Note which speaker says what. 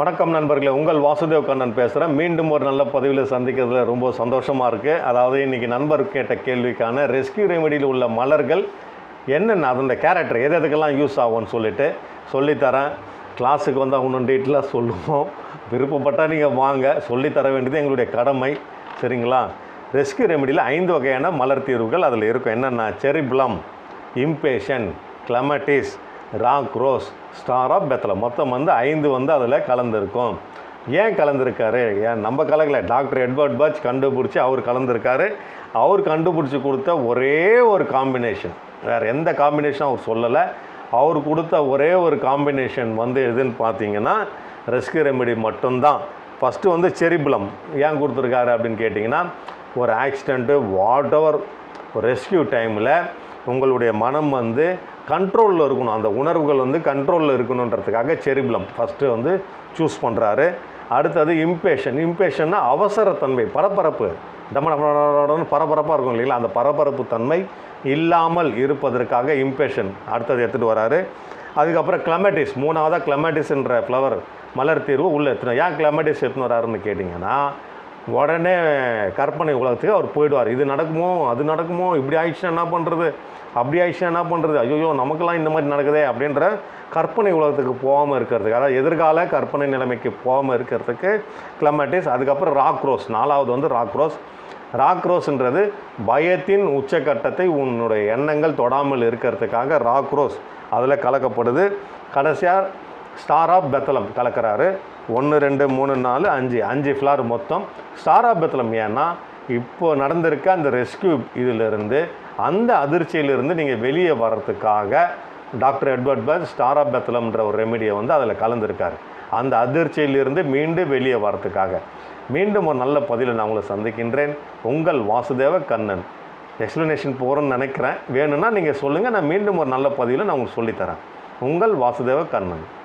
Speaker 1: வணக்கம் நண்பர்களே உங்கள் வாசுதேவ் கண்ணன் பேசுகிறேன் மீண்டும் ஒரு நல்ல பதிவில் சந்திக்கிறதுல ரொம்ப சந்தோஷமாக இருக்குது அதாவது இன்றைக்கி நண்பர் கேட்ட கேள்விக்கான ரெஸ்கியூ ரெமெடியில் உள்ள மலர்கள் என்னென்ன? அதோட கேரக்டர் எது எதுக்கெல்லாம் யூஸ் ஆகும்னு சொல்லிட்டு சொல்லித்தரேன். கிளாஸுக்கு வந்தால் இன்னும் டீட்டெயிலாக சொல்லுவோம். விருப்பப்பட்டால் நீங்கள் வாங்க. சொல்லித்தர வேண்டியது எங்களுடைய கடமை. சரிங்களா? ரெஸ்கியூ ரெமெடியில் ஐந்து வகையான மலர் தீர்வுகள் அதில் இருக்கும். என்னென்ன cherry plum impatiens clematis rock rose star of Bethlehem மொத்தம் வந்து ஐந்து வந்து அதில் கலந்துருக்கும். ஏன் கலந்துருக்காரு? ஏன் நம்ம கலக்கல. டாக்டர் எட்வர்ட் பர்ச் கண்டுபிடிச்சி அவர் கலந்துருக்காரு. அவர் கண்டுபிடிச்சி கொடுத்த ஒரே ஒரு காம்பினேஷன். வேறு எந்த காம்பினேஷனும் அவர் சொல்லலை. அவர் கொடுத்த ஒரே ஒரு காம்பினேஷன் வந்து எதுன்னு பார்த்தீங்கன்னா ரெஸ்கியூ ரெமெடி மட்டும்தான். ஃபஸ்ட்டு வந்து செரிபுலம் ஏன் கொடுத்துருக்காரு அப்படின்னு கேட்டிங்கன்னா ஒரு ஆக்சிடெண்ட்டு வாட் எவர் ரெஸ்கியூ டைமில் உங்களுடைய மனம் வந்து கண்ட்ரோலில் இருக்கணும். அந்த உணர்வுகள் வந்து கண்ட்ரோலில் இருக்கணுன்றதுக்காக செரிபுலம் ஃபஸ்ட்டு வந்து சூஸ் பண்ணுறாரு அடுத்தது இம்பேஷன் இம்பேஷன்னா அவசரத்தன்மை பரபரப்பு. டம டம டம டமன்னு பரபரப்பாக இருக்கும் இல்லைங்களா அந்த பரபரப்பு தன்மை இல்லாமல் இருப்பதற்காக இம்பேஷன் அடுத்தது எடுத்துகிட்டு வராரு அதுக்கப்புறம் கிளமேட்டிஸ் மூணாவதாக கிளமேட்டிஸ்ன்ற ஃப்ளவர் மலர் தீர்வு உள்ளே எடுத்துனோம் ஏன் கிளமேட்டிஸ் எடுத்துன்னு வராருன்னு கேட்டிங்கன்னா உடனே கற்பனை உலகத்துக்கு அவர் போயிடுவார். இது நடக்குமோ? அது நடக்குமோ? இப்படி ஆயிடுச்சுன்னா என்ன பண்ணுறது அப்படி ஆயிடுச்சுன்னா என்ன பண்ணுறது ஐயோ நமக்கெல்லாம் இந்த மாதிரி நடக்குதே அப்படின்ற கற்பனை உலகத்துக்கு போகாமல் இருக்கிறதுக்கு அதாவது எதிர்கால கற்பனை நிலைமைக்கு போகாமல் இருக்கிறதுக்கு கிளமேட்டிஸ் அதுக்கப்புறம் ராக் ரோஸ் நாலாவது வந்து ராக் ரோஸ் ராக் ரோஸ்ன்றது பயத்தின் உச்சக்கட்டத்தை உன்னுடைய எண்ணங்கள் தொடாமல் இருக்கிறதுக்காக ராக் ரோஸ் அதில் கலக்கப்படுது. கடைசியாக ஸ்டார் ஆஃப் பெத்தலம் கலக்கிறாரு. ஒன்று ரெண்டு மூணு நாலு அஞ்சு. அஞ்சு ஃப்ளார் மொத்தம். ஸ்டார் ஆஃப் ஏன்னா இப்போ நடந்திருக்க அந்த ரெஸ்கியூ இதிலிருந்து அந்த அதிர்ச்சியிலிருந்து நீங்கள் வெளியே வர்றதுக்காக டாக்டர் எட்வர்ட் பஸ் ஸ்டார் ஒரு ரெமிடியை வந்து அதில் கலந்துருக்காரு. அந்த அதிர்ச்சியிலிருந்து மீண்டும் வெளியே வர்றதுக்காக. மீண்டும் ஒரு நல்ல பதிலை நான் உங்களை சந்திக்கின்றேன். உங்கள் வாசுதேவ கண்ணன். எக்ஸ்ப்ளனேஷன் போகிறேன்னு நினைக்கிறேன். வேணும்னா நீங்கள் சொல்லுங்கள் நான் மீண்டும் ஒரு நல்ல பதிவில் நான் உங்களுக்கு சொல்லித்தரேன். உங்கள் வாசுதேவ கண்ணன்.